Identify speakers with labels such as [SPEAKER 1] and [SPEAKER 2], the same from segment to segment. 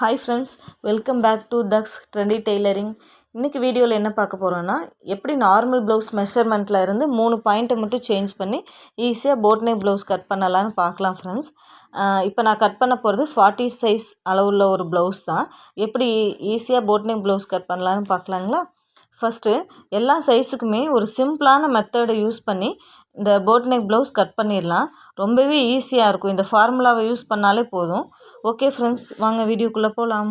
[SPEAKER 1] Hi friends welcome back to thugs trendy tailoring இன்றைக்கி வீடியோவில் என்ன பார்க்க போகிறோன்னா எப்படி நார்மல் ப்ளவுஸ் மெஷர்மெண்ட்டில் இருந்து மூணு பாயிண்ட்டை மட்டும் சேஞ்ச் பண்ணி ஈஸியாக போட் ப்ளவுஸ் கட் பண்ணலான்னு பார்க்கலாம் ஃப்ரெண்ட்ஸ் இப்போ நான் கட் பண்ண போகிறது ஃபார்ட்டி சைஸ் அளவுள்ள ஒரு ப்ளவுஸ் தான். எப்படி ஈஸியாக போட் ப்ளவுஸ் கட் பண்ணலான்னு பார்க்கலாங்களா? ஃபஸ்ட்டு எல்லா சைஸுக்குமே ஒரு சிம்பிளான மெத்தடை யூஸ் பண்ணி இந்த போட் நெக் ப்ளவுஸ் கட் பண்ணிடலாம். ரொம்பவே ஈஸியாக இருக்கும். இந்த ஃபார்முலாவை யூஸ் பண்ணாலே போதும். ஓகே ஃப்ரெண்ட்ஸ் வாங்க வீடியோக்குள்ளே போகலாம்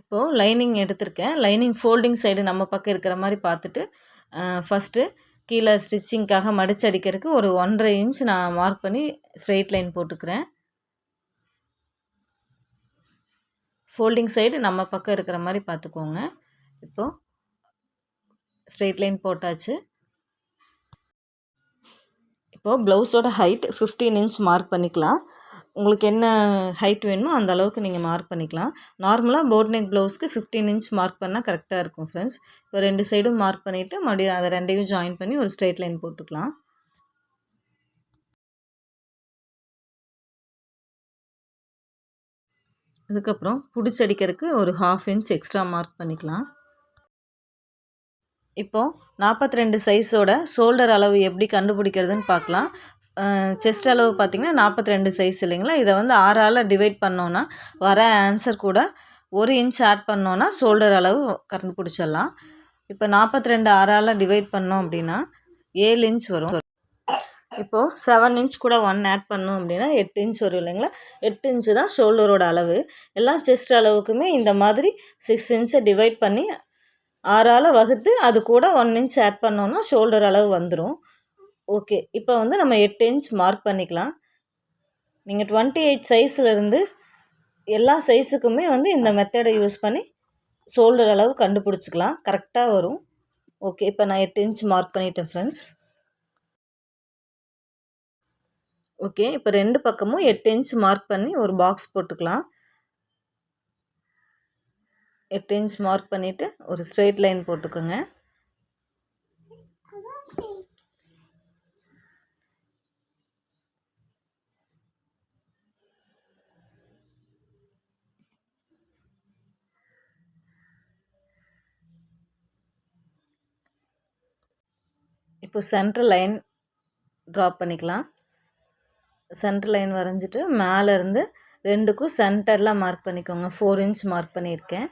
[SPEAKER 1] இப்போது லைனிங் எடுத்திருக்கேன். லைனிங் ஃபோல்டிங் சைடு நம்ம பக்கம் இருக்கிற மாதிரி பார்த்துட்டு ஃபஸ்ட்டு கீழே ஸ்டிச்சிங்க்காக மடிச்சு அடிக்கிறதுக்கு ஒரு ஒன்றரை இன்ச் நான் மார்க் பண்ணி ஸ்ட்ரெயிட் லைன் போட்டுக்கிறேன். ஃபோல்டிங் சைடு நம்ம பக்கம் இருக்கிற மாதிரி பார்த்துக்கோங்க. இப்போது ஸ்ட்ரெயிட் லைன் போட்டாச்சு. இப்போது ப்ளவுஸோட ஹைட் ஃபிஃப்டீன் இன்ச் மார்க் பண்ணிக்கலாம். உங்களுக்கு என்ன ஹைட் வேணுமோ அந்த அளவுக்கு நீங்கள் மார்க் பண்ணிக்கலாம். நார்மலாக போர்ட் நெக் ப்ளவுஸ்க்கு ஃபிஃப்டீன் இன்ச் மார்க் பண்ணால் கரெக்டாக இருக்கும் ஃப்ரெண்ட்ஸ் இப்போ ரெண்டு சைடும் மார்க் பண்ணிவிட்டு மறுபடியும் அதை ரெண்டையும் ஜாயின் பண்ணி ஒரு ஸ்ட்ரெயிட் லைன் போட்டுக்கலாம். அதுக்கப்புறம் பிடிச்சடிக்கிறதுக்கு ஒரு ஹாஃப் இன்ச் எக்ஸ்ட்ரா மார்க் பண்ணிக்கலாம். இப்போது நாற்பத்தி ரெண்டு சைஸோட ஷோல்டர் அளவு எப்படி கண்டுபிடிக்கிறதுன்னு பார்க்கலாம். செஸ்ட் அளவு பார்த்திங்கன்னா நாற்பத்தி ரெண்டு சைஸ் இல்லைங்களா? இதை வந்து ஆறால் டிவைட் பண்ணோன்னா வர ஆன்சர் கூட ஒரு இன்ச் ஆட் பண்ணோன்னா ஷோல்டர் அளவு கண்டுபிடிச்சிடலாம் இப்போ நாற்பத்தி ரெண்டு ஆறால் டிவைட் பண்ணோம் அப்படின்னா ஏழு இன்ச் வரும். இப்போது செவன் இன்ச் கூட ஒன் ஆட் பண்ணோம் அப்படின்னா எட்டு இன்ச் வரும் இல்லைங்களா? எட்டு இன்ச்சு தான் ஷோல்டரோட அளவு. எல்லாம் செஸ்ட் அளவுக்குமே இந்த மாதிரி சிக்ஸ் இன்ச்சை டிவைட் பண்ணி ஆறால் வகுத்து அது கூட ஒன் இன்ச் ஆட் பண்ணோன்னா ஷோல்டர் அளவு வந்துடும் ஓகே. இப்போ வந்து நம்ம எட்டு இன்ச் மார்க் பண்ணிக்கலாம். நீங்கள் டுவெண்ட்டி எயிட் சைஸ்லேருந்து எல்லா சைஸுக்குமே வந்து இந்த மெத்தடை யூஸ் பண்ணி ஷோல்டர் அளவு கண்டுபிடிச்சிக்கலாம். கரெக்டாக வரும். ஓகே. இப்போ நான் எட்டு இன்ச் மார்க் பண்ணிட்டேன் ஃப்ரெண்ட்ஸ் ஓகே. இப்போ ரெண்டு பக்கமும் எட்டு இன்ச் மார்க் பண்ணி ஒரு பாக்ஸ் போட்டுக்கலாம். எட்டு இன்ச் மார்க் பண்ணிவிட்டு ஒரு ஸ்ட்ரெயிட் லைன் போட்டுக்கோங்க. இப்போ சென்ட்ரல் லைன் ட்ராப் பண்ணிக்கலாம். சென்ட்ரல் லைன் வரைஞ்சிட்டு மேலேருந்து ரெண்டுக்கும் சென்டரில் மார்க் பண்ணிக்கோங்க. ஃபோர் இன்ச் மார்க் பண்ணியிருக்கேன்.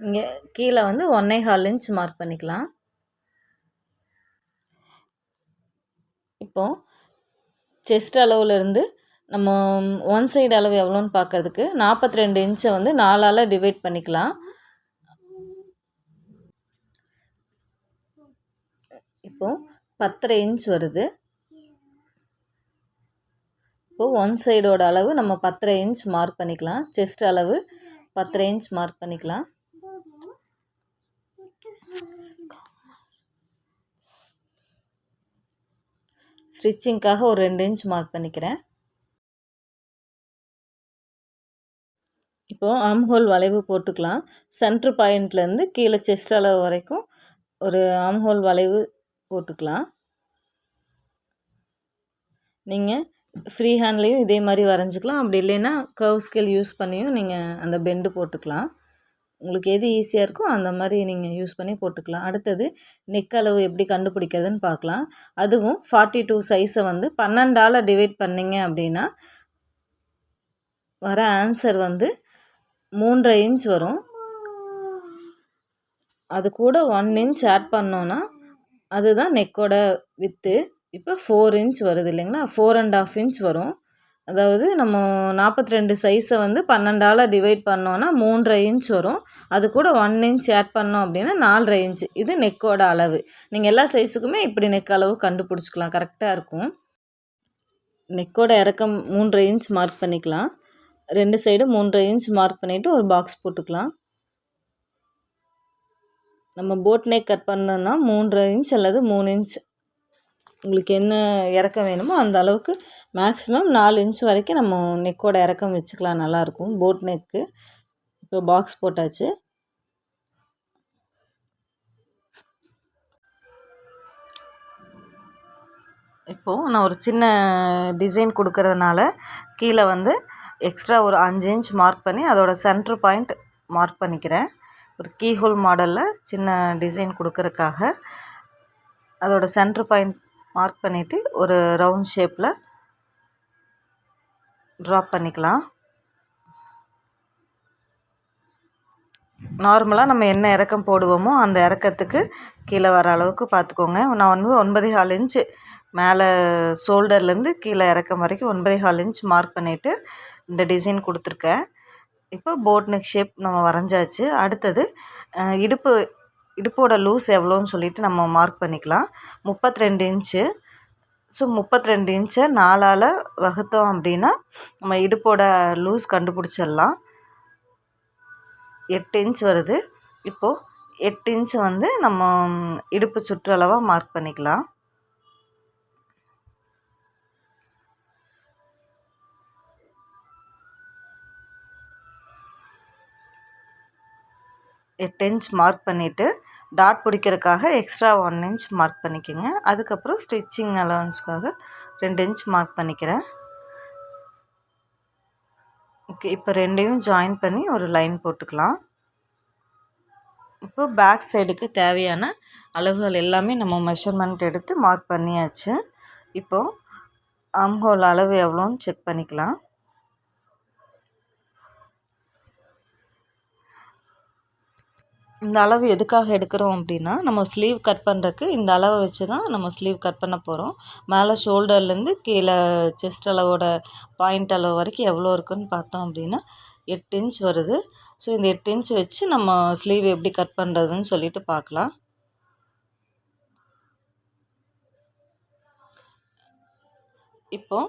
[SPEAKER 1] இங்கே கீழே வந்து ஒன்னே ஹால் இன்ச் மார்க் பண்ணிக்கலாம். இப்போது செஸ்ட் அளவுலேருந்து நம்ம ஒன் சைடு அளவு எவ்வளோன்னு பார்க்குறதுக்கு நாற்பத்தி ரெண்டு இன்ச்சை வந்து நாலால் டிவைட் பண்ணிக்கலாம். இப்போது பத்தரை இன்ச் வருது. இப்போது ஒன் சைடோட அளவு நம்ம பத்தரை இன்ச் மார்க் பண்ணிக்கலாம். செஸ்ட் அளவு பத்தரை இன்ச் மார்க் பண்ணிக்கலாம். ஸ்டிச்சிங்க்காக ஒரு ரெண்டு இன்ச் மார்க் பண்ணிக்கிறேன். இப்போது ஆம்ஹோல் வளைவு போட்டுக்கலாம். சென்ட்ரு பாயிண்ட்லேருந்து கீழே செஸ்ட் அளவு வரைக்கும் ஒரு ஆம்ஹோல் வளைவு போட்டுக்கலாம். நீங்கள் ஃப்ரீ ஹேண்ட்லேயும் இதே மாதிரி வரைஞ்சிக்கலாம். அப்படி இல்லைன்னா கர்வ் ஸ்கேல் யூஸ் பண்ணியும் நீங்கள் அந்த பெண்டு போட்டுக்கலாம். உங்களுக்கு எது ஈஸியாக இருக்கோ அந்த மாதிரி நீங்கள் யூஸ் பண்ணி போட்டுக்கலாம். அடுத்தது நெக் அளவு எப்படி கண்டுபிடிக்கிறதுன்னு பார்க்கலாம். அதுவும் ஃபார்ட்டி டூ சைஸை வந்து பன்னெண்டால் டிவைட் பண்ணிங்க அப்படின்னா வர ஆன்சர் வந்து மூன்றரை இன்ச் வரும். அது கூட ஒன் இன்ச் ஆட் பண்ணோன்னா அதுதான் நெக்கோட வித்து இப்போ ஃபோர் இன்ச் வருது இல்லைங்களா? ஃபோர் அண்ட் ஆஃப் இன்ச் வரும். அதாவது நம்ம நாற்பத்தி ரெண்டு சைஸை வந்து பன்னெண்டால் டிவைட் பண்ணோன்னா மூன்றரை இன்ச் வரும். அது கூட ஒன் இன்ச் ஆட் பண்ணோம் அப்படின்னா நாலரை இன்ச் இது நெக்கோட அளவு. நீங்கள் எல்லா சைஸுக்குமே இப்படி நெக் அளவு கண்டுபிடிச்சிக்கலாம். கரெக்டாக இருக்கும். நெக்கோட இறக்கம் மூன்றரை இன்ச் மார்க் பண்ணிக்கலாம். ரெண்டு சைடும் மூன்றரை இன்ச் மார்க் பண்ணிவிட்டு ஒரு பாக்ஸ் போட்டுக்கலாம். நம்ம போட் நெக் கட் பண்ணோன்னா மூன்றரை இன்ச் அல்லது மூணு இன்ச் உங்களுக்கு என்ன இறக்கம் வேணுமோ அந்த அளவுக்கு மேக்ஸிமம் நாலு இன்ச் வரைக்கும் நம்ம நெக்கோட இறக்கம் வச்சுக்கலாம். நல்லாயிருக்கும் போட் நெக்கு இப்போ பாக்ஸ் போட்டாச்சு. இப்போது நான் ஒரு சின்ன டிசைன் கொடுக்கறதுனால கீழே வந்து எக்ஸ்ட்ரா ஒரு அஞ்சு இன்ச் மார்க் பண்ணி அதோட சென்ட்ரு பாயிண்ட் மார்க் பண்ணிக்கிறேன். ஒரு கீஹோல் மாடலில் சின்ன டிசைன் கொடுக்கறக்காக அதோட சென்ட்ரு பாயிண்ட் மார்க் பண்ணிவிட்டு ஒரு ரவுண்ட் ஷேப்பில் ட்ராப் பண்ணிக்கலாம். நார்மலாக நம்ம என்ன இறக்கம் போடுவோமோ அந்த இறக்கத்துக்கு கீழே வர அளவுக்கு பார்த்துக்கோங்க. நான் வந்து ஒன்பதே கால் இன்ச்சு மேலே ஷோல்டர்லேருந்து கீழே இறக்கம் வரைக்கும் ஒன்பதே கால் இன்ச் மார்க் பண்ணிவிட்டு இந்த டிசைன் கொடுத்துருக்கேன். இப்போ போட் நெக் ஷேப் நம்ம வரைஞ்சாச்சு. அடுத்தது இடுப்பு இடுப்போட லூஸ் எவ்வளோன்னு சொல்லிட்டு நம்ம மார்க் பண்ணிக்கலாம். முப்பத்தி ரெண்டு இன்ச்சு ஸோ முப்பத்தி ரெண்டு இன்ச்சை நாலால் வகுத்தோம் அப்படின்னா நம்ம இடுப்போட லூஸ் கண்டுபிடிச்சிடலாம். எட்டு இன்ச் வருது. இப்போது எட்டு இன்ச் வந்து நம்ம இடுப்பு சுற்றளவாக மார்க் பண்ணிக்கலாம். எட்டு இன்ச் மார்க் பண்ணிவிட்டு டாட் பிடிக்கிறதுக்காக எக்ஸ்ட்ரா ஒன் இன்ச் மார்க் பண்ணிக்கோங்க. அதுக்கப்புறம் ஸ்டிச்சிங் அலவன்ஸ்க்காக ரெண்டு இன்ச் மார்க் பண்ணிக்கிறேன். ஓகே இப்போ ரெண்டையும் ஜாயின் பண்ணி ஒரு லைன் போட்டுக்கலாம். இப்போ பேக் சைடுக்கு தேவையான அளவுகள் எல்லாமே நம்ம மெஷர்மெண்ட் எடுத்து மார்க் பண்ணியாச்சு. இப்போது ஆம்ஹோல் அளவு எவ்வளோன்னு செக் பண்ணிக்கலாம். இந்த அளவு எதுக்காக எடுக்கிறோம் அப்படின்னா நம்ம ஸ்லீவ் கட் பண்ணுறக்கு இந்த அளவை வச்சு தான் நம்ம ஸ்லீவ் கட் பண்ண போகிறோம் மேலே ஷோல்டர்லேருந்து கீழே செஸ்ட் அளவோட பாயிண்ட் அளவு வரைக்கும் எவ்வளோ இருக்குன்னு பார்த்தோம் அப்படின்னா எட்டு இன்ச் வருது. ஸோ இந்த எட்டு இன்ச் வச்சு நம்ம ஸ்லீவ் எப்படி கட் பண்ணுறதுன்னு சொல்லிட்டு பார்க்கலாம். இப்போது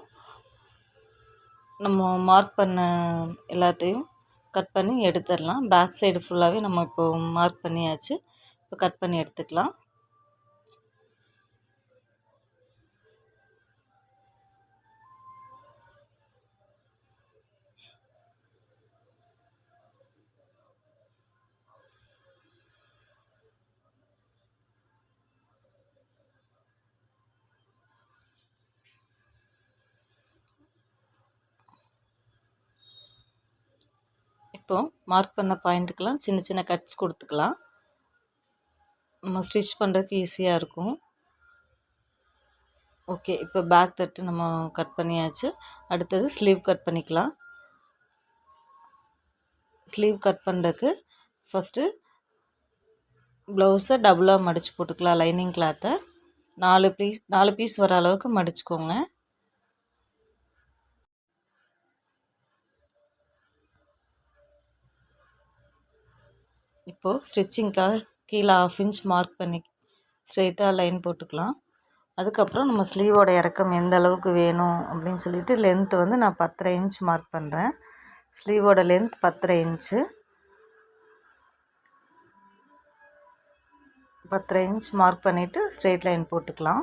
[SPEAKER 1] நம்ம மார்க் பண்ண எல்லாத்தையும் கட் பண்ணி எடுத்துடலாம். பேக் சைடு ஃபுல்லாகவே நம்ம இப்போது மார்க் பண்ணியாச்சு. இப்போ கட் பண்ணி எடுத்துக்கலாம். இப்போது மார்க் பண்ண பாயிண்ட்டுக்கெலாம் சின்ன சின்ன கட்ஸ் கொடுத்துக்கலாம். நம்ம ஸ்டிச் பண்ணுறதுக்கு ஈஸியாக இருக்கும். ஓகே இப்போ பேக் தட்டு நம்ம கட் பண்ணியாச்சு. அடுத்தது ஸ்லீவ் கட் பண்ணிக்கலாம். ஸ்லீவ் கட் பண்ணுறதுக்கு ஃபஸ்ட்டு ப்ளவுஸை டபுளாக மடித்து போட்டுக்கலாம் லைனிங் கிளாத்தை நாலு பீஸ் நாலு பீஸ் வர அளவுக்கு மடிச்சுக்கோங்க. இப்போது ஸ்டிச்சிங்க்காக கீழே ஆஃப் இன்ச் மார்க் பண்ணி ஸ்ட்ரெயிட்டாக லைன் போட்டுக்கலாம். அதுக்கப்புறம் நம்ம ஸ்லீவோட இறக்கம் எந்த அளவுக்கு வேணும் அப்படின்னு சொல்லிட்டு லென்த்து வந்து நான் பத்தரை இன்ச் மார்க் பண்ணுறேன் ஸ்லீவோட லென்த் பத்தரை இன்ச்சு பத்தரை இன்ச் மார்க் பண்ணிவிட்டு ஸ்ட்ரெயிட் லைன் போட்டுக்கலாம்.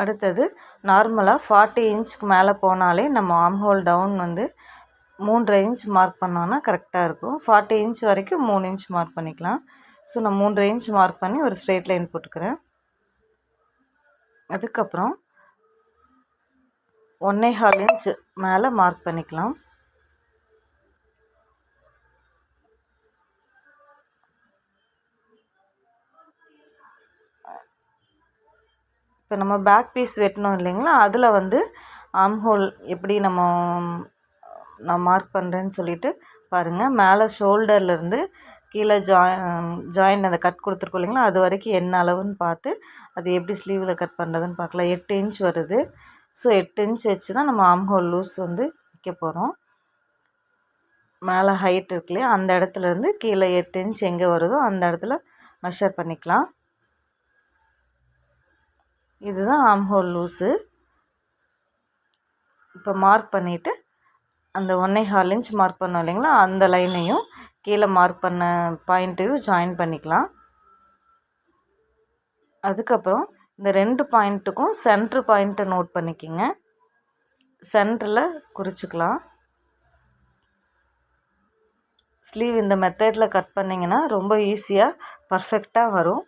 [SPEAKER 1] அடுத்தது நார்மலாக ஃபார்ட்டி இன்ச்சுக்கு மேலே போனாலே நம்ம ஆம் ஹோல் டவுன் வந்து மூன்றரை இன்ச் மார்க் பண்ணோன்னா கரெக்டாக இருக்கும். ஃபார்ட்டி இன்ச் வரைக்கும் மூணு இன்ச் மார்க் பண்ணிக்கலாம். ஸோ நான் மூன்றரை இன்ச் மார்க் பண்ணி ஒரு ஸ்ட்ரெயிட் லைன் போட்டுக்கிறேன். அதுக்கப்புறம் ஒன்றே ஹால் இன்ச் மேலே மார்க் பண்ணிக்கலாம். இப்போ நம்ம பேக் பீஸ் வெட்டணும் இல்லைங்களா? அதில் வந்து ஆம் ஹோல் எப்படி நம்ம நான் மார்க் பண்ணுறேன்னு சொல்லிட்டு பாருங்கள் மேலே ஷோல்டர்லேருந்து கீழே ஜாய் ஜாயின் அந்த கட் கொடுத்துருக்கோம் இல்லைங்களா? அது வரைக்கும் என்ன அளவுன்னு பார்த்து அது எப்படி ஸ்லீவில் கட் பண்ணுறதுன்னு பார்க்கலாம். எட்டு இன்ச் வருது. ஸோ எட்டு இன்ச் வச்சு தான் நம்ம ஆம் ஹோல் லூஸ் வந்து வைக்க போகிறோம் மேலே ஹைட் இருக்கு இல்லையா? அந்த இடத்துலேருந்து கீழே எட்டு இன்ச் எங்கே வருதோ அந்த இடத்துல மெஷர் பண்ணிக்கலாம். இதுதான் ஆம் ஹோல் லூஸு இப்போ மார்க் பண்ணிவிட்டு அந்த ஒன்றே ஹால் இன்ச் மார்க் பண்ணோம் இல்லைங்களா? அந்த லைனையும் கீழே மார்க் பண்ண பாயிண்ட்டையும் ஜாயின் பண்ணிக்கலாம். அதுக்கப்புறம் இந்த ரெண்டு பாயிண்ட்டுக்கும் சென்ட்ரு பாயிண்ட்டை நோட் பண்ணிக்கிங்க. சென்டரில் குறிச்சிக்கலாம். ஸ்லீவ் இந்த மெத்தடில் கட் பண்ணிங்கன்னா ரொம்ப ஈஸியாக பர்ஃபெக்டாக வரும்.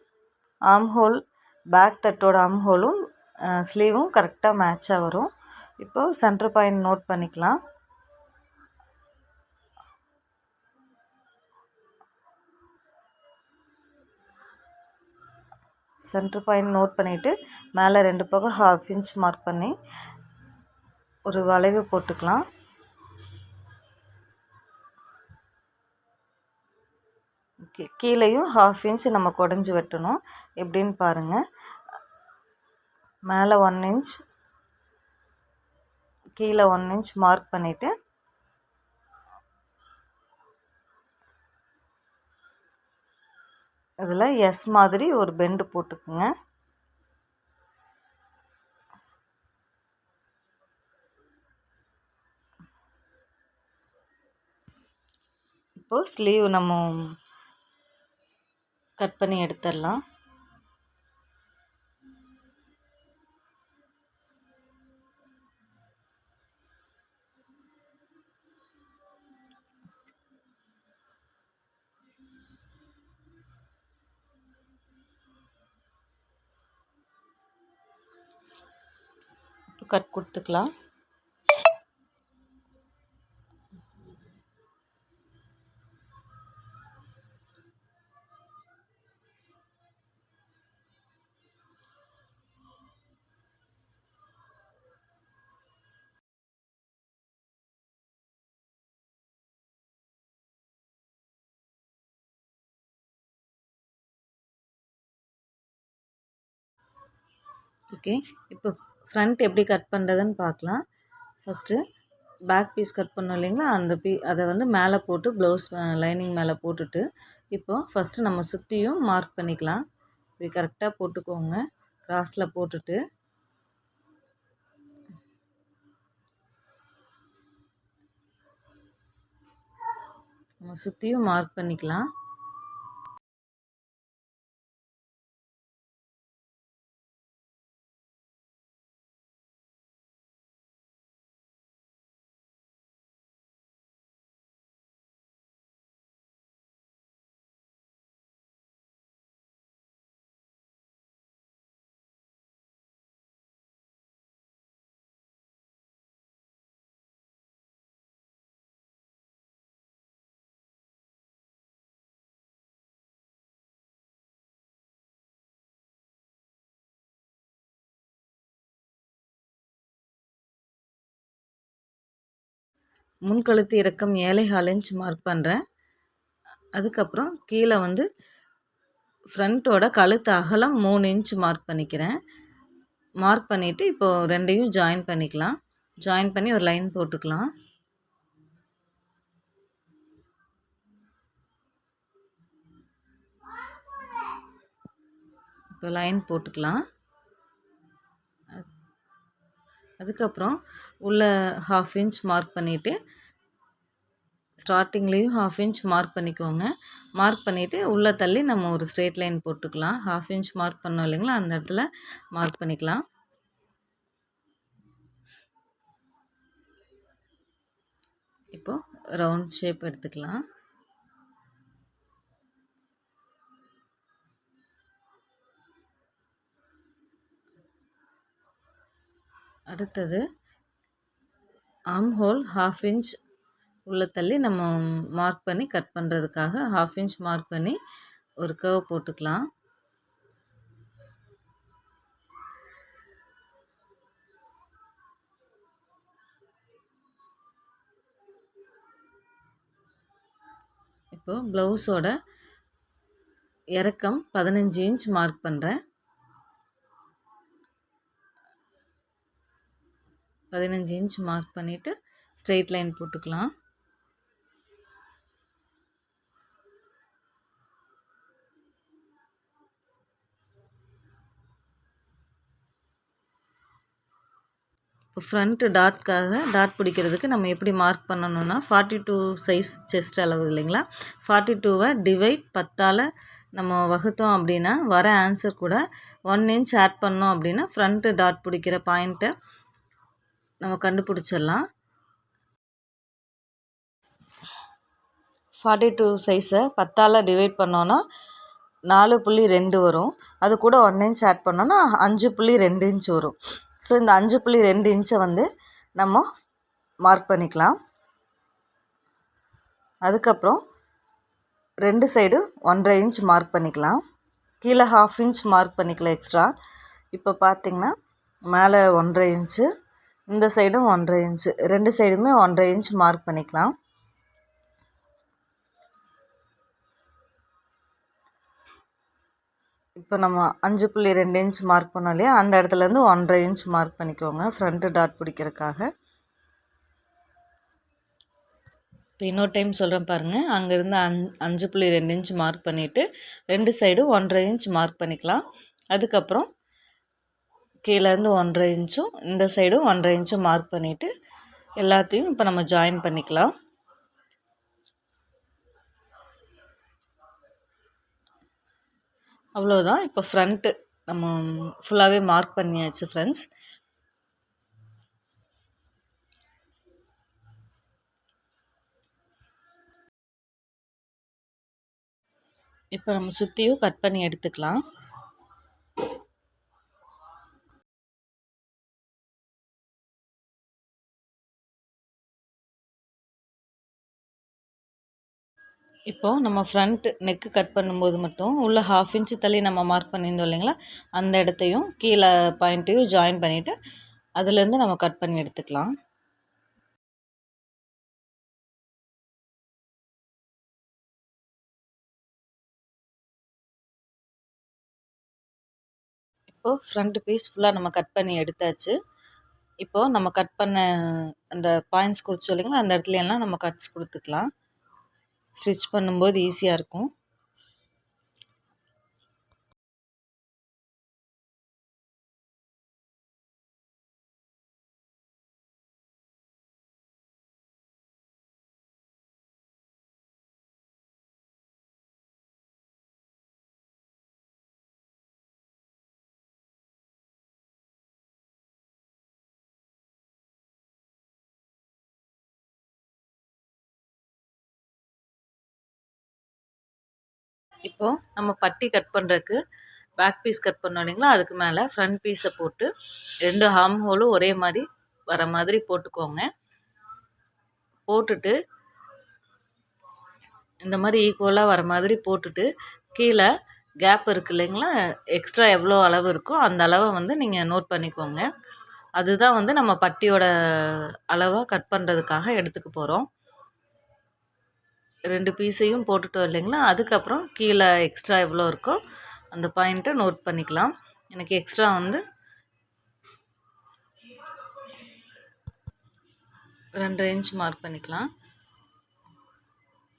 [SPEAKER 1] ஆம் ஹோல் பேக் தட்டோட அம்ஹோலும் ஸ்லீவும் கரெக்டாக மேட்சாக வரும். இப்போது சென்டர் பாயிண்ட் நோட் பண்ணிக்கலாம். சென்டர் பாயிண்ட் நோட் பண்ணிவிட்டு மேலே ரெண்டு பக்கம் ஹாஃப் இன்ச் மார்க் பண்ணி ஒரு வளைவு போட்டுக்கலாம் ஓகே கீழேயும் ஹாஃப் இன்ச் நம்ம குடஞ்சி வெட்டணும். எப்படின்னு பாருங்கள் மேலே ஒன் இன்ச் கீழே ஒன் இன்ச் மார்க் பண்ணிவிட்டு இதில் எஸ் மாதிரி ஒரு பெண்டு போட்டுக்குங்க. இப்போது ஸ்லீவ் நம்ம கட் பண்ணி எடுத்துடலாம். கட் கொடுத்துக்கலாம். ஓகே. இப்போ ஃப்ரண்ட் எப்படி கட் பண்ணுறதுன்னு பார்க்கலாம். ஃபஸ்ட்டு பேக் பீஸ் கட் பண்ணோம் இல்லைங்களா? அந்த பீ அதை வந்து மேலே போட்டு ப்ளவுஸ் லைனிங் மேலே போட்டுட்டு இப்போது ஃபஸ்ட்டு நம்ம சுற்றியும் மார்க் பண்ணிக்கலாம். இப்படி கரெக்டாக போட்டுக்கோங்க. கிராஸில் போட்டுட்டு. நம்ம சுற்றியும் மார்க் பண்ணிக்கலாம். முன்கழுத்து இறக்கம் ஏழை கால் இன்ச் மார்க் பண்ணுறேன் அதுக்கப்புறம் கீழே வந்து ஃப்ரண்ட்டோட கழுத்து அகலம் மூணு இன்ச் மார்க் பண்ணிக்கிறேன். மார்க் பண்ணிவிட்டு இப்போது ரெண்டையும் ஜாயின் பண்ணிக்கலாம். ஜாயின் பண்ணி ஒரு லைன் போட்டுக்கலாம். இப்போ லைன் போட்டுக்கலாம். அதுக்கப்புறம் உள்ள ஹாஃப் இன்ச் மார்க் பண்ணிவிட்டு ஸ்டார்டிங்லேயும் ஹாஃப் இன்ச் மார்க் பண்ணிக்கோங்க. மார்க் பண்ணிவிட்டு உள்ளே தள்ளி நம்ம ஒரு ஸ்ட்ரெயிட் லைன் போட்டுக்கலாம். ஹாஃப் இன்ச் மார்க் பண்ணோம் இல்லைங்களா? அந்த இடத்துல மார்க் பண்ணிக்கலாம். இப்போது ரவுண்ட் ஷேப் எடுத்துக்கலாம். அடுத்தது ஆம் ஹோல் ஹாஃப் இன்ச் உள்ளே தள்ளி நம்ம மார்க் பண்ணி கட் பண்ணுறதுக்காக ஹாஃப் இன்ச் மார்க் பண்ணி ஒரு கர்வ் போட்டுக்கலாம். இப்போ ப்ளவுஸோட இறக்கம் பதினஞ்சு இன்ச் மார்க் பண்ணுறேன் பதினஞ்சு இன்ச் மார்க் பண்ணிவிட்டு ஸ்ட்ரெயிட் லைன் போட்டுக்கலாம். இப்போ ஃப்ரண்ட்டு டாட்காக டாட் பிடிக்கிறதுக்கு நம்ம எப்படி மார்க் பண்ணணும்னா ஃபார்ட்டி டூ சைஸ் செஸ்ட் அளவு இல்லைங்களா? ஃபார்ட்டி டூவை டிவைட் பத்தால் நம்ம வகுத்தோம் அப்படின்னா வர ஆன்சர் கூட ஒன் இன்ச் ஆட் பண்ணோம் அப்படின்னா ஃப்ரண்ட்டு டாட் பிடிக்கிற பாயிண்ட்டை நம்ம கண்டுபிடிச்சிடலாம். ஃபார்ட்டி டூ சைஸை பத்தால் டிவைட் பண்ணோன்னா நாலு புள்ளி ரெண்டு வரும். அது கூட ஒன் இன்ச் ஆட் பண்ணோன்னா அஞ்சு புள்ளி ரெண்டு இன்ச் வரும். ஸோ இந்த அஞ்சு புள்ளி ரெண்டு இன்ச்சை வந்து நம்ம மார்க் பண்ணிக்கலாம். அதுக்கப்புறம் ரெண்டு சைடு ஒன்றரை இன்ச் மார்க் பண்ணிக்கலாம். கீழே ஹாஃப் இன்ச் மார்க் பண்ணிக்கலாம் எக்ஸ்ட்ரா இப்போ பார்த்திங்கன்னா மேலே ஒன்றரை இன்ச்சு இந்த சைடும் ஒன்றரை இன்ச்சு. ரெண்டு சைடுமே ஒன்றரை இன்ச் மார்க் பண்ணிக்கலாம். இப்போ நம்ம அஞ்சு புள்ளி ரெண்டு இன்ச் மார்க் பண்ணோம் இல்லையா? அந்த இடத்துலேருந்து ஒன்றரை இன்ச் மார்க் பண்ணிக்கோங்க. ஃப்ரண்ட்டு டாட் பிடிக்கிறதுக்காக. இப்போ இன்னொரு டைம் சொல்கிறேன் பாருங்கள் அங்கேருந்து அஞ் அஞ்சு புள்ளி ரெண்டு இன்ச் மார்க் பண்ணிவிட்டு ரெண்டு சைடும் ஒன்றரை இன்ச் மார்க் பண்ணிக்கலாம். அதுக்கப்புறம் கீழேருந்து ஒன்றரை இன்ச்சும் இந்த சைடும் ஒன்றரை இன்ச்சும் மார்க் பண்ணிவிட்டு எல்லாத்தையும் இப்போ நம்ம ஜாயின் பண்ணிக்கலாம். அவ்வளோதான் இப்போ ஃப்ரண்ட்டு நம்ம ஃபுல்லாகவே மார்க் பண்ணியாச்சு ஃப்ரெண்ட்ஸ் இப்போ நம்ம சுற்றியும் கட் பண்ணி எடுத்துக்கலாம். இப்போது நம்ம ஃப்ரண்ட் நெக்கு கட் பண்ணும்போது மட்டும் உள்ள ஹாஃப் இன்ச்சு தள்ளி நம்ம மார்க் பண்ணியிருந்தோம் இல்லைங்களா? அந்த இடத்தையும் கீழே பாயிண்ட்டையும் ஜாயின் பண்ணிவிட்டு அதுலேருந்து நம்ம கட் பண்ணி எடுத்துக்கலாம். இப்போது ஃப்ரண்ட் பீஸ் ஃபுல்லாக நம்ம கட் பண்ணி எடுத்தாச்சு. இப்போது நம்ம கட் பண்ண அந்த பாயிண்ட்ஸ் கொடுத்து இல்லைங்களா? அந்த இடத்துல எல்லாம் நம்ம கட்ஸ் கொடுத்துக்கலாம். ஸ்டிச் பண்ணும்போது ஈஸியாக இருக்கும். இப்போது நம்ம பட்டி கட் பண்ணுறதுக்கு பேக் பீஸ் கட் பண்ணோம் இல்லைங்களா? அதுக்கு மேலே ஃப்ரண்ட் பீஸை போட்டு ரெண்டு ஹார்ம் ஹோலும் ஒரே மாதிரி வர மாதிரி போட்டுக்கோங்க. போட்டுட்டு இந்த மாதிரி ஈக்குவலாக வர மாதிரி போட்டுட்டு கீழே கேப் இருக்குது இல்லைங்களா? எக்ஸ்ட்ரா எவ்வளோ அளவு இருக்கோ அந்த அளவை வந்து நீங்கள் நோட் பண்ணிக்கோங்க. அதுதான் வந்து நம்ம பட்டியோட அளவாக கட் பண்ணுறதுக்காக எடுத்துக்க போகிறோம் ரெண்டு பீஸையும் போட்டுட்டோம் இல்லைங்களா? அதுக்கப்புறம் கீழே எக்ஸ்ட்ரா எவ்வளோ இருக்கோ அந்த பாயிண்ட்டை நோட் பண்ணிக்கலாம். எனக்கு எக்ஸ்ட்ரா வந்து ரெண்டு இன்ச் மார்க் பண்ணிக்கலாம்.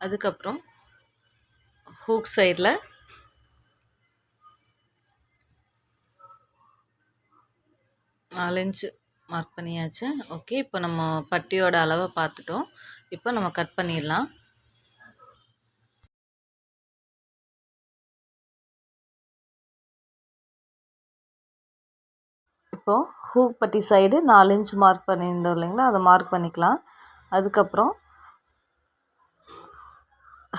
[SPEAKER 1] அதுக்கப்புறம் ஹூக் சைடில் நாலு இன்ச்சு மார்க் பண்ணியாச்சு. ஓகே இப்போ நம்ம பட்டியோட அளவை பார்த்துட்டோம். இப்போ நம்ம கட் பண்ணிடலாம். இப்போது ஹூக் பட்டி சைடு நாலு இன்ச் மார்க் பண்ணியிருந்தோம் இல்லைங்களா? அதை மார்க் பண்ணிக்கலாம். அதுக்கப்புறம்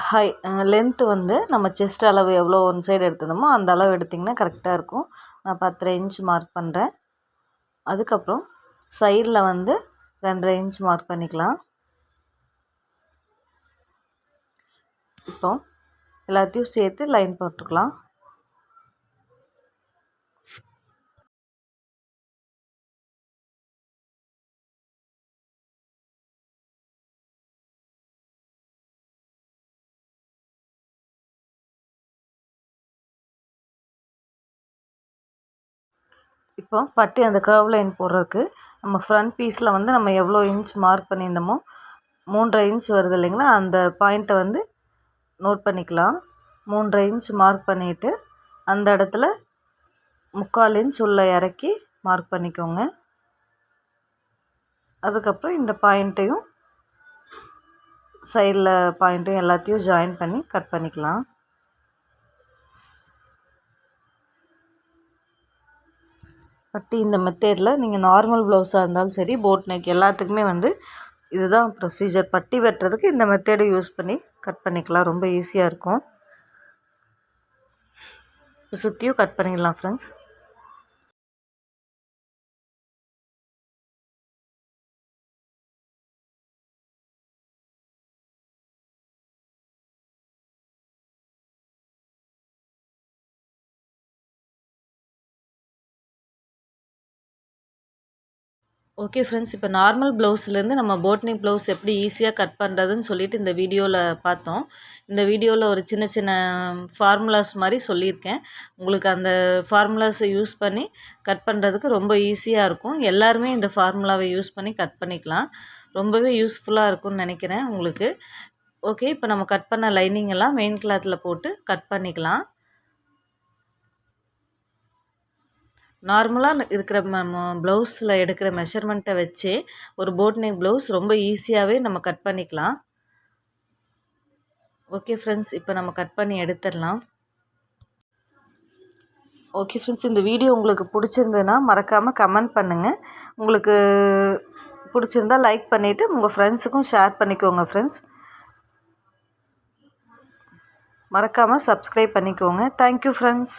[SPEAKER 1] ஹை லென்த்து வந்து நம்ம செஸ்ட் அளவு எவ்வளோ ஒன் சைடு எடுத்துருந்தோமோ அந்த அளவு எடுத்திங்கன்னா கரெக்டாக இருக்கும். நான் பத்தரை இன்ச் மார்க் பண்ணுறேன் அதுக்கப்புறம் சைடில் வந்து ரெண்டரை இன்ச் மார்க் பண்ணிக்கலாம். இப்போ எல்லாத்தையும் சேர்த்து லைன் போட்டுக்கலாம். இப்போ பட்டி அந்த கர்வ் லைன் போடுறதுக்கு நம்ம ஃப்ரண்ட் பீஸில் வந்து நம்ம எவ்வளோ இன்ச் மார்க் பண்ணியிருந்தோமோ மூன்றரை இன்ச் வருது இல்லைங்களா? அந்த பாயிண்ட்டை வந்து நோட் பண்ணிக்கலாம். மூன்றரை இன்ச் மார்க் பண்ணிவிட்டு அந்த இடத்துல முக்கால் இன்ச் உள்ளே இறக்கி மார்க் பண்ணிக்கோங்க. அதுக்கப்புறம் இந்த பாயிண்ட்டையும் சைடில் பாயிண்ட்டையும் எல்லாத்தையும் ஜாயின் பண்ணி கட் பண்ணிக்கலாம். பட்டி இந்த மெத்தேடில் நீங்கள் நார்மல் ப்ளவுஸாக இருந்தாலும் சரி போட் நெக் எல்லாத்துக்குமே வந்து இதுதான் ப்ரொசீஜர் பட்டி வெட்டுறதுக்கு இந்த மெத்தேடை யூஸ் பண்ணி கட் பண்ணிக்கலாம். ரொம்ப ஈஸியாக இருக்கும். சுற்றியும் கட் பண்ணிடலாம் ஃப்ரெண்ட்ஸ் ஓகே ஃப்ரெண்ட்ஸ் இப்போ நார்மல் ப்ளவுஸ்லேருந்து நம்ம போட்னிக் ப்ளவுஸ் எப்படி ஈஸியாக கட் பண்ணுறதுன்னு சொல்லிட்டு இந்த வீடியோவில் பார்த்தோம். இந்த வீடியோவில் ஒரு சின்ன சின்ன ஃபார்முலாஸ் மாதிரி சொல்லியிருக்கேன். உங்களுக்கு அந்த ஃபார்முலாஸை யூஸ் பண்ணி கட் பண்ணுறதுக்கு ரொம்ப ஈஸியாக இருக்கும். எல்லாருமே இந்த ஃபார்முலாவை யூஸ் பண்ணி கட் பண்ணிக்கலாம். ரொம்பவே யூஸ்ஃபுல்லாக இருக்கும்னு நினைக்கிறேன் உங்களுக்கு. ஓகே இப்போ நம்ம கட் பண்ண லைனிங் எல்லாம் மெயின் கிளாத்தில் போட்டு கட் பண்ணிக்கலாம். நார்மலாக இருக்கிற ப்ளவுஸில் எடுக்கிற மெஷர்மெண்ட்டை வச்சே ஒரு போட் நெக் ப்ளவுஸ் ரொம்ப ஈஸியாகவே நம்ம கட் பண்ணிக்கலாம். ஓகே ஃப்ரெண்ட்ஸ் இப்போ நம்ம கட் பண்ணி எடுத்துடலாம். ஓகே ஃப்ரெண்ட்ஸ் இந்த வீடியோ உங்களுக்கு பிடிச்சிருந்ததுன்னா மறக்காமல் கமெண்ட் பண்ணுங்கள் உங்களுக்கு பிடிச்சிருந்தா லைக் பண்ணிவிட்டு உங்கள் ஃப்ரெண்ட்ஸுக்கும் ஷேர் பண்ணிக்கோங்க ஃப்ரெண்ட்ஸ் மறக்காமல் சப்ஸ்கிரைப் பண்ணிக்கோங்க. Thank you friends